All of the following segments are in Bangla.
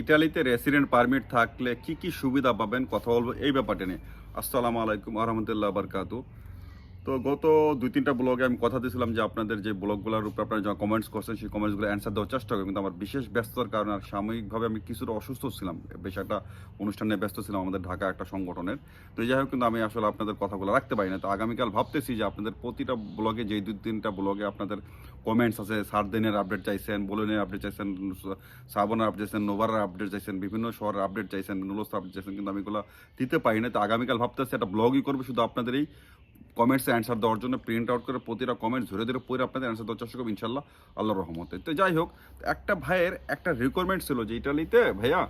ইটালিতে রেসিডেন্ট পারমিট থাকলে কি কি সুবিধা পাবেন? কথা বলব এই ব্যাপারটা নিয়ে। আসসালামু আলাইকুম আহমতুল্লাহ বারকাতু তো গত দুই, তিনটা ব্লগে আমি কথা দিয়েছিলাম যে আপনাদের যে ব্লগগুলোর উপর আপনারা যা কমেন্টস করছেন, সেই কমেন্টসগুলো অ্যান্সার দেওয়ার চেষ্টা করি কিন্তু আমার বিশেষ ব্যস্ততার কারণে আর সাময়িকভাবে আমি কিছুটা অসুস্থ ছিলাম। বেশ একটা অনুষ্ঠানে ব্যস্ত ছিলাম আমাদের ঢাকা একটা সংগঠনের। তো যাই হোক, কিন্তু আমি আসলে আপনাদের কথাগুলো রাখতে পারি না। তো আগামীকাল ভাবতেছি যে আপনাদের প্রতিটা ব্লগে যেই দুই, তিনটা ব্লগে আপনাদের কমেন্টস আছে, সারদিনের আপডেট চাইছেন, বোলনের আপডেট চাইছেন সাবনের আপডেট চাইছেন, নোভারের আপডেট চাইছেন, বিভিন্ন শহরের আপডেট চাইছেন নুলোস আপডেট চাইছেন, কিন্তু আমি এগুলো দিতে পারি না। তো আগামীকাল ভাবতেছি একটা ব্লগই করব, শুধু আপনাদের এই কমেন্টসে অ্যান্সার দেওয়ার জন্য প্রিন্ট আউট করে প্রতিটা কমেন্টস ধরে ধরে পড়ে আপনাদের অ্যান্সার দেওয়ার চেষ্টা করব ইনশাল্লাহ আল্লাহ রহমতে। তো যাই হোক, একটা ভাইয়ের একটা রিকোয়ারমেন্ট ছিল যে ইটালিতে ভাইয়া,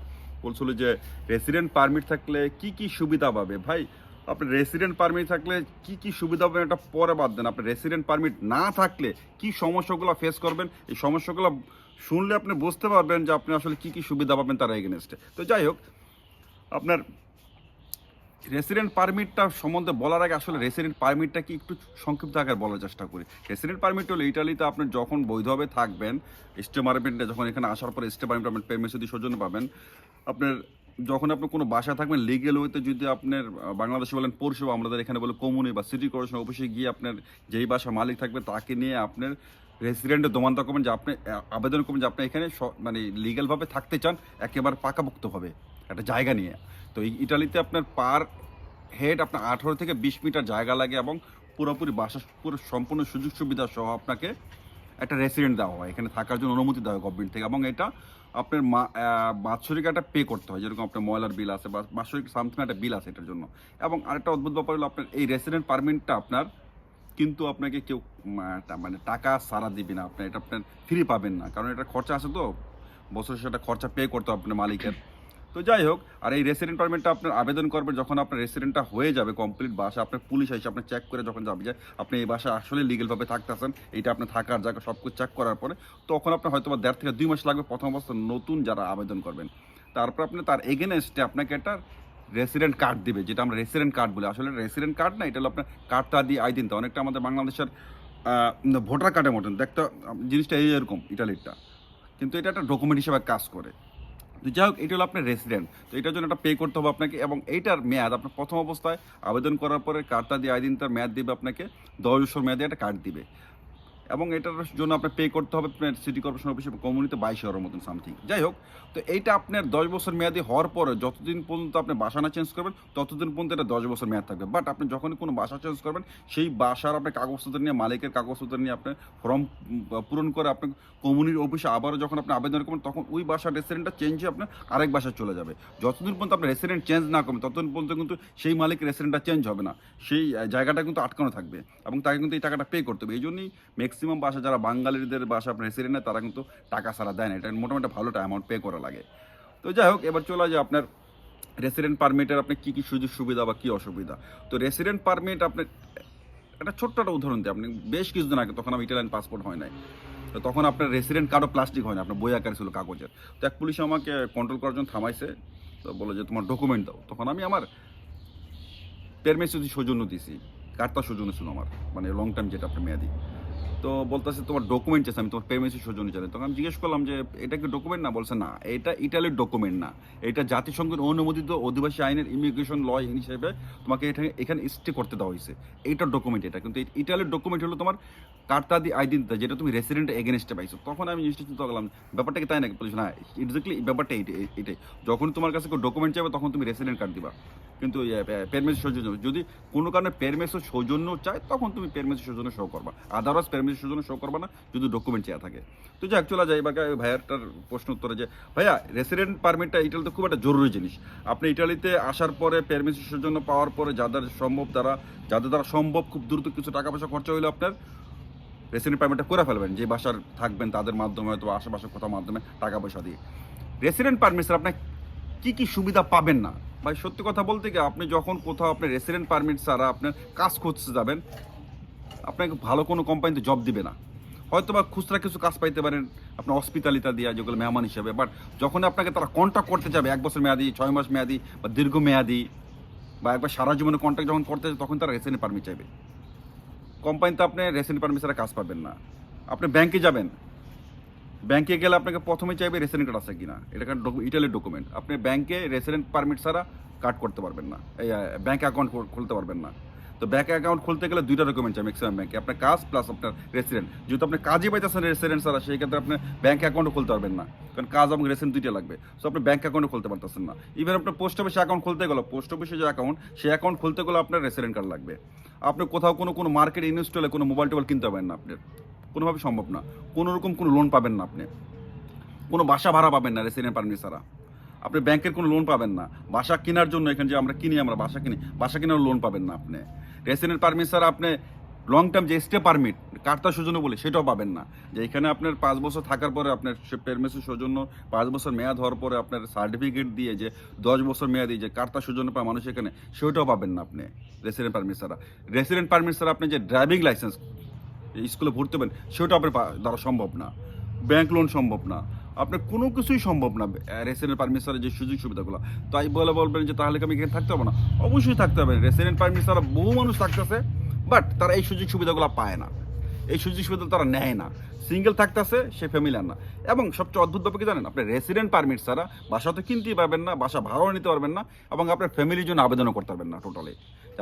বলছিল যে রেসিডেন্ট পারমিট থাকলে কি কি সুবিধা পাবে? ভাই, আপনি রেসিডেন্ট পারমিট থাকলে কি কি সুবিধা পাবেন এটা পরে বাদ দেন। আপনি রেসিডেন্ট পারমিট না থাকলে কি সমস্যাগুলো ফেস করবেন? এই সমস্যাগুলো শুনলে আপনি বুঝতে পারবেন যে আপনি আসলে কি কি সুবিধা পাবেন তার এগেনস্টে তো যাই হোক, আপনার রেসিডেন্ট পারমিটটা সম্বন্ধে বলার আগে আসলে রেসিডেন্ট পারমিটটা কি একটু সংক্ষিপ্ত আকার বলার চেষ্টা করি। রেসিডেন্ট পারমিট হলো ইটালিতে আপনি যখন বৈধভাবে থাকবেন স্টে পারমিটটা যখন এখানে আসার পরে স্টে পারমিট আপনার পেমেন্ট সৌজন্য পাবেন, আপনার যখন আপনি কোনো বাসায় থাকবেন লিগেল ওয়েতে যদি আপনার বাংলাদেশে বলেন পরিষেবা আমাদের এখানে বলে কমুনি বা সিটি কর্পোরেশন অফিসে গিয়ে আপনার যেই বাসা মালিক থাকবে, তাকে নিয়ে আপনার রেসিডেন্টে দোমান্তা করবেন যে আপনি আবেদন করবেন যে আপনি এখানে মানে লিগ্যালভাবে থাকতে চান, একেবারে পাকাপোক্তভাবে একটা জায়গা নিয়ে। তো এই ইটালিতে আপনার পার হেড আপনার আঠারো থেকে বিশ মিটার জায়গা লাগে এবং পুরোপুরি বাসা পুরো সম্পূর্ণ সুযোগ সুবিধা সহ আপনাকে একটা রেসিডেন্ট দেওয়া হয়। এখানে থাকার জন্য অনুমতি দেওয়া হয় গভর্নমেন্ট থেকে এবং এটা আপনার বাৎসরিক একটা পে করতে হয়। যেরকম আপনার ময়লার বিল আছে বা বাৎসরিক সামথিং একটা বিল আছে এটার জন্য। এবং আরেকটা অদ্ভুত ব্যাপার হলো আপনার এই রেসিডেন্ট পারমিটটা আপনার কিন্তু আপনাকে কেউ মানে টাকা সারা দিবে না। আপনার এটা আপনার ফ্রি পাবেন না। কারণ এটা খরচা আছে তো। বছরে সেটা খরচা পে করতে হবে আপনার মালিকের। তো যাই হোক, আর এই রেসিডেন্ট পারমিটটা আপনার আবেদন করবেন যখন আপনার রেসিডেন্টটা হয়ে যাবে কমপ্লিট বাসা, আপনার পুলিশ এসে আপনার চেক করে যখন যাবে যে আপনি এই বাসা আসলে লিগেলভাবে থাকতেছেন এইটা আপনার থাকার জায়গা সব কিছু চেক করার পরে তখন আপনার হয়তো বা দেড় থেকে দুই মাস লাগবে প্রথম অবস্থা নতুন যারা আবেদন করবেন। তারপর আপনি তার এগেনস্টে আপনাকে একটা রেসিডেন্ট কার্ড দিবে, যেটা আমরা রেসিডেন্ট কার্ড বলি। আসলে রেসিডেন্ট কার্ড না, এটা হলো আপনার কার্ডটা দিয়ে আই দিন তো অনেকটা আমাদের বাংলাদেশের ভোটার কার্ডের মতন। দেখতে, জিনিসটা এই এরকম ইটালিরটা কিন্তু এটা একটা ডকুমেন্ট হিসেবে কাজ করে। তো যাই হোক, এটা হলো আপনার রেসিডেন্ট তো এটার জন্য একটা পে করতে হবে আপনাকে এবং এইটার মেয়াদ, আপনার প্রথম অবস্থায় আবেদন করার পরে কার্ডটা দিয়ে আইদিন তার মেয়াদ দিবে আপনাকে, দশ বছর মেয়াদে একটা কার্ড দিবে। এবং এটার জন্য আপনার পে করতে হবে আপনার সিটি কর্পোরেশন অফিসে কমিউনিতে বাইশ হাজারের মতন সামথিং যাই হোক, তো এইটা আপনার দশ বছর মেয়াদি হওয়ার পরে যতদিন পর্যন্ত আপনি বাসা না চেঞ্জ করবেন, ততদিন পর্যন্ত এটা দশ বছর মেয়াদ থাকবে। বাট আপনি যখনই কোনো বাসা চেঞ্জ করবেন, সেই বাসার আপনি কাগজপত্র নিয়ে, মালিকের কাগজপত্র নিয়ে আপনি ফর্ম পূরণ করে আপনি কমিউনির অফিসে আবারও যখন আপনি আবেদন করবেন, তখন ওই বাসার রেসিডেন্টটা চেঞ্জ হয়ে আপনার আরেক বাসায় চলে যাবে। যতদিন পর্যন্ত আপনি রেসিডেন্ট চেঞ্জ না করবেন, ততদিন পর্যন্ত কিন্তু সেই মালিক রেসিডেন্টটা চেঞ্জ হবে না। সেই জায়গাটা কিন্তু আটকানো থাকবে এবং তাকে কিন্তু এই টাকাটা পে করতে হবে। এই জন্যই ম্যাক্সিমাম বাসা যারা বাঙালিদের বাসা আপনার রেসিডেন্ট তারা কিন্তু টাকা সারা দেয় না। এটা মোটামুটি ভালো অ্যামাউন্ট পে করা লাগে। তো যাই হোক, এবার চলে যায় আপনার রেসিডেন্ট পারমিটের আপনি কী কী সুযোগ সুবিধা বা কী অসুবিধা? তো রেসিডেন্ট পারমিট আপনি, একটা ছোট্ট একটা উদাহরণ দিই। আপনি বেশ কিছুদিন আগে, তখন আমি ইটালিয়ান পাসপোর্ট হয় নাই। তো তখন আপনার রেসিডেন্ট কার্ডও প্লাস্টিক হয় না, আপনার বই আকারে ছিল কাগজের। তো এক পুলিশ আমাকে কন্ট্রোল করার জন্য থামাইছে। তো বলে যে, তোমার ডকুমেন্ট দাও। তখন আমি আমার পেরমেসি সৌজন্য দিছি। কার্ডটা সৌজন্য ছিল আমার মানে লং টাইম যেটা আপনার মেয়াদি। তো বলতেছে তোমার ডকুমেন্ট চাইছে, আমি তোমার পেমেন্সি সৌজন্য চাই তখন আমি জিজ্ঞেস করলাম যে, এটা কি ডকুমেন্ট না, বলছে, না, এটা ইটালির ডকুমেন্ট না। এটা জাতিসংঘের অনুমোদিত অধিবাসী আইনের ইমিগ্রেশন ল হিসেবে তোমাকে এটা এখানে স্টে করতে দেওয়া হয়েছে। এইটার ডকুমেন্ট এটা। কিন্তু ইটালির ডকুমেন্ট হলো তোমার কার্তা দি আইডেন্টি যেটা তুমি রেসিডেন্ট এগেনস্টে পাইছো। তখন আমি জিনিসটা চিন্তা করলাম ব্যাপারটা কি তাই নাকি? বলছি, না এক্স্যাক্টলি ব্যাপারটা এটাই যখন তোমার কাছে কোনো ডকুমেন্ট চাইবে, তখন তুমি রেসিডেন্ট কার্ড দিবা। কিন্তু পেরমেসি সৌজন্য যদি কোনো কারণে পেরমেসি সৌজন্য চায়, তখন তুমি পেরমেসি সৌজন্য শো করবা। আদারওয়াইজ পেরমেসি সৌজন্য শো করবা না, যদি ডকুমেন্ট চেয়ে থাকে। তো যাক, চলে যায় এবার ভাইয়ারটার প্রশ্ন উত্তরে যে, ভাইয়া রেসিডেন্ট পারমিটটা ইটালিতে খুব একটা জরুরি জিনিস। আপনি ইটালিতে আসার পরে পেরমেসি জন্য পাওয়ার পরে যাদের সম্ভব তারা, যাদের দ্বারা সম্ভব খুব দ্রুত কিছু টাকা পয়সা খরচা হইলে আপনার রেসিডেন্ট পারমিটটা করে ফেলবেন। যে বাসার থাকবেন, তাদের মাধ্যমে হয়তো আশেপাশে কোথাও মাধ্যমে টাকা পয়সা দিয়ে। রেসিডেন্ট পারমিট আপনার কী কী সুবিধা পাবেন না? ভাই, সত্যি কথা বলতে কি, আপনি যখন কোথাও আপনি রেসিডেন্ট পারমিট ছাড়া আপনার কাজ খুঁজতে যাবেন আপনাকে ভালো কোনো কোম্পানিতে জব দিবে না। হয়তো বা খুচরা কিছু কাজ পাইতে পারেন, আপনার হসপিটালিটা দিয়া যেগুলো মেহমান হিসেবে বাট যখন আপনাকে তারা কন্ট্যাক্ট করতে যাবে, এক বছর মেয়াদি, ছয় মাস মেয়াদি বা দীর্ঘ মেয়াদি, বা একবার সারা জীবনে কন্ট্যাক্ট যখন করতে তখন তারা রেসিডেন্ট পারমিট চাইবে। কোম্পানিতে আপনি রেসিডেন্ট পারমিট ছাড়া কাজ পাবেন না। আপনি ব্যাংকে যাবেন। ব্যাংকে গেলে আপনাকে প্রথমে চাইবে রেসিডেন্ট কার্ড আছে কিনা। এটা ইটালির ডকুমেন্ট আপনি ব্যাংকে রেসিডেন্ট পারমিট ছাড়া কার্ড করতে পারবেন না। ব্যাংক অ্যাকাউন্ট খুলতে পারবেন না। তো ব্যাংক অ্যাকাউন্ট খুলতে গেলে দুইটা ডকুমেন্ট চাই ম্যাক্সিমাম ব্যাংকে আপনার কাজ প্লাস আপনার রেসিডেন্ট যেহেতু আপনি কাজই পাইতেছেন রেসিডেন্ট ছাড়া, সেই ক্ষেত্রে আপনি ব্যাংক অ্যাকাউন্টও খুলতে পারবেন না। কারণ কাজ এবং রেসিডেন্ট দুইটা লাগবে। সো আপনি ব্যাংক অ্যাকাউন্টও খুলতে পারতেছেন না। ইভেন আপনার পোস্ট অফিসে অ্যাকাউন্ট খুলতে গেলে পোস্ট অফিসে যে অ্যাকাউন্ট সেই অ্যাকাউন্ট খুলতে গেলে আপনার রেসিডেন্ট কার্ড লাগবে। আপনি কোথাও কোনো কোনো মার্কেট ইনভেস্ট হলে কোনো মোবাইল টোবাইল কিনতে পারবেন না আপনার কোনোভাবে সম্ভব না। কোনো রকম কোনো লোন পাবেন না আপনি। কোনো বাসা ভাড়া পাবেন না রেসিডেন্ট পারমিট ছাড়া। আপনি ব্যাংকের কোনো লোন পাবেন না। বাসা কেনার জন্য এখানে যে আমরা কিনি, আমরা বাসা কিনি, বাসা কেনার লোন পাবেন না আপনি। রেসিডেন্ট পারমিট ছাড়া আপনি লং টার্ম যে স্টে পারমিট কার্তা সৌজন্য বলে, সেটাও পাবেন না। যে এখানে আপনার পাঁচ বছর থাকার পরে আপনার সে পেরমেসের সৌজন্য, পাঁচ বছর মেয়াদ হওয়ার পরে আপনার সার্টিফিকেট দিয়ে যে দশ বছর মেয়াদি যে কার্তা সৌজন্য পায় মানুষ এখানে, সেটাও পাবেন না আপনি রেসিডেন্ট পারমিট ছাড়া রেসিডেন্ট পারমিট ছাড়া আপনি যে ড্রাইভিং লাইসেন্স স্কুলে ভর্তি হবেন, সেটাও আপনার দ্বারা সম্ভব না। ব্যাংক লোন সম্ভব না। আপনার কোনো কিছুই সম্ভব না। রেসিডেন্ট পারমিট ছাড়া যে সুযোগ সুবিধাগুলো। তাই বলে বলবেন যে, তাহলে আমি এখানে থাকতে পারব না? অবশ্যই থাকতে হবে। রেসিডেন্ট পারমিট ছাড়া বহু মানুষ থাকতেছে বাট তারা এই সুযোগ সুবিধাগুলো পায় না। এই সুযোগ সুবিধা তারা নেয় না। সিঙ্গেল থাকতেছে, সে ফ্যামিলি আর না। এবং সবচেয়ে অদ্ভুত ব্যাপার কি জানেন? আপনি রেসিডেন্ট পারমিট ছাড়া বাসা তো কিনতেই পারবেন না, বাসা ভাড়াও নিতে পারবেন না, এবং আপনার ফ্যামিলির জন্য আবেদনও করতে পারবেন না টোটালি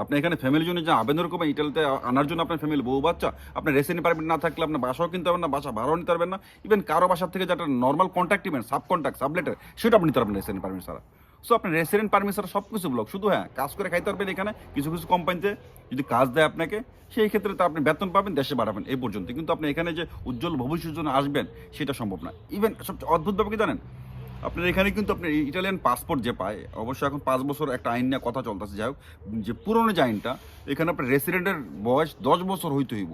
আপনি এখানে ফ্যামিলির জন্য যে আবেদন করবেন, ইটালিতে আনার জন্য আপনার ফ্যামিলি বউ বাচ্চা, আপনার রেসিডেন্ট পারমিট না থাকলে আপনার বাসাও কিনতে পারবেন না, বাসা ভাড়াও নিতে পারবেন না। ইভেন কারও বাসার থেকে যেটা normal contact even sub contact subletter সেটা আপনি নিতে পারবেন রেসিডেন্ট পারমিট ছাড়া। সো আপনার রেসিডেন্ট পারমিট ছাড়া সব কিছু ব্লক শুধু হ্যাঁ কাজ করে খাইতে পারবেন এখানে, কিছু কিছু কোম্পানিতে যদি কাজ দেয় আপনাকে, সেই ক্ষেত্রে তো আপনি বেতন পাবেন, দেশে বাড়াবেন এই পর্যন্ত। কিন্তু আপনি এখানে যে উজ্জ্বল ভবিষ্যতের জন্য আসবেন, সেটা সম্ভব না। ইভেন সবচেয়ে অদ্ভুত কি জানেন? আপনার এখানে কিন্তু আপনি ইটালিয়ান পাসপোর্ট যে পায়, অবশ্যই এখন পাঁচ বছর একটা আইন নিয়ে কথা চলতেছে। যাই হোক, যে পুরনো যে আইনটা, এখানে আপনার রেসিডেন্টের বয়স দশ বছর হইতে হইব।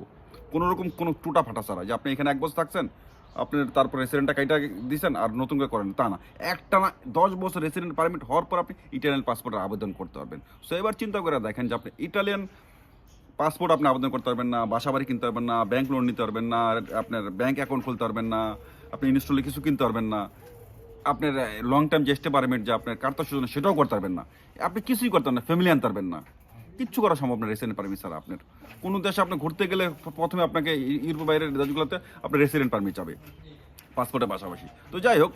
কোনো রকম কোনো টুটা ফাটা ছাড়া। যে আপনি এখানে এক বছর থাকছেন আপনার তারপর রেসিডেন্টটা কাইটা দিচ্ছেন আর নতুন করে করেন, তা না। একটা না, দশ বছর রেসিডেন্ট পারমিট হওয়ার পর আপনি ইটালিয়ান পাসপোর্টের আবেদন করতে পারবেন। সো এবার চিন্তা করে দেখেন যে আপনি ইটালিয়ান পাসপোর্ট আপনি আবেদন করতে পারবেন না বাসা বাড়ি কিনতে পারবেন না ব্যাংক লোন নিতে পারবেন না, আপনার ব্যাংক অ্যাকাউন্ট খুলতে পারবেন না, আপনি ইনস্টলে কিছু কিনতে পারবেন না। আপনার লং টাইম যে স্টে পারমিট যে আপনার কার্তা সুযোগ সেটাও করতে পারবেন না। আপনি কিছুই করতে না ফ্যামিলি আনতে পারবেন না। কিচ্ছু করা সম্ভব না রেসিডেন্ট পারমিট ছাড়া আপনার। কোনো দেশে আপনি ঘুরতে গেলে প্রথমে আপনাকে ইউরোপ বাইরের দেশগুলোতে আপনার রেসিডেন্ট পারমিট যাবে পাসপোর্টের পাশাপাশি। তো যাই হোক,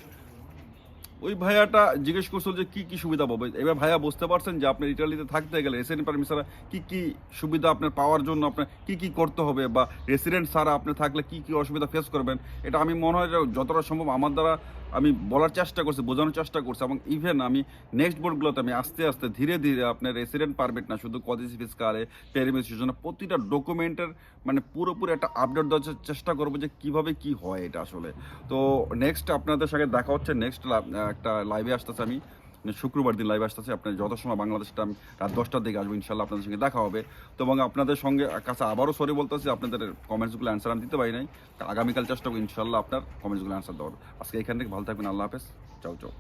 ওই ভাইয়াটা জিজ্ঞেস করছিল যে কি কি সুবিধা পাবে? এবার ভাইয়া বুঝতে পারছেন যে আপনার ইটালিতে থাকতে গেলে রেসিডেন্ট পারমিট ছাড়া কী কী সুবিধা আপনার পাওয়ার জন্য আপনার কি কি করতে হবে? বা রেসিডেন্ট ছাড়া আপনি থাকলে কি কি অসুবিধা ফেস করবেন? এটা আমি মনে হয় যতটা সম্ভব আমার দ্বারা আমি বলার চেষ্টা করছি, বোঝানোর চেষ্টা করছি এবং ইভেন আমি নেক্সট বোর্ডগুলোতে আমি আস্তে আস্তে ধীরে ধীরে আপনার রেসিডেন্ট পারমিট না, শুধু কদিসি ফিসকারে পেরিমিস প্রতিটা ডকুমেন্টের মানে পুরোপুরি একটা আপডেট দেওয়ার চেষ্টা করব যে কীভাবে কি হয় এটা আসলে। তো নেক্সট আপনাদের সঙ্গে দেখা হচ্ছে নেক্সট একটা লাইভে আসতেছে আমি। শুক্রবার দিন লাইভ আসতেছে, আপনার যথাসময় সময় বাংলাদেশটা আমি রাত দশটার দিকে আসব, ইনশাল্লাহ আপনাদের সঙ্গে দেখা হবে। তো এবং আপনাদের সঙ্গে কাছে আবারও সরি বলতেছি, আপনাদের কমেন্টসগুলো অ্যান্সার আমি দিতে পারি নাই। আগামীকাল চেষ্টা করব, ইনশাল্লাহ আপনার কমেন্টসগুলো অ্যান্সার দেওয়ার। আজকে এখান থেকে ভালো থাকবেন, আল্লাহ হাফেজ। চাও চাও।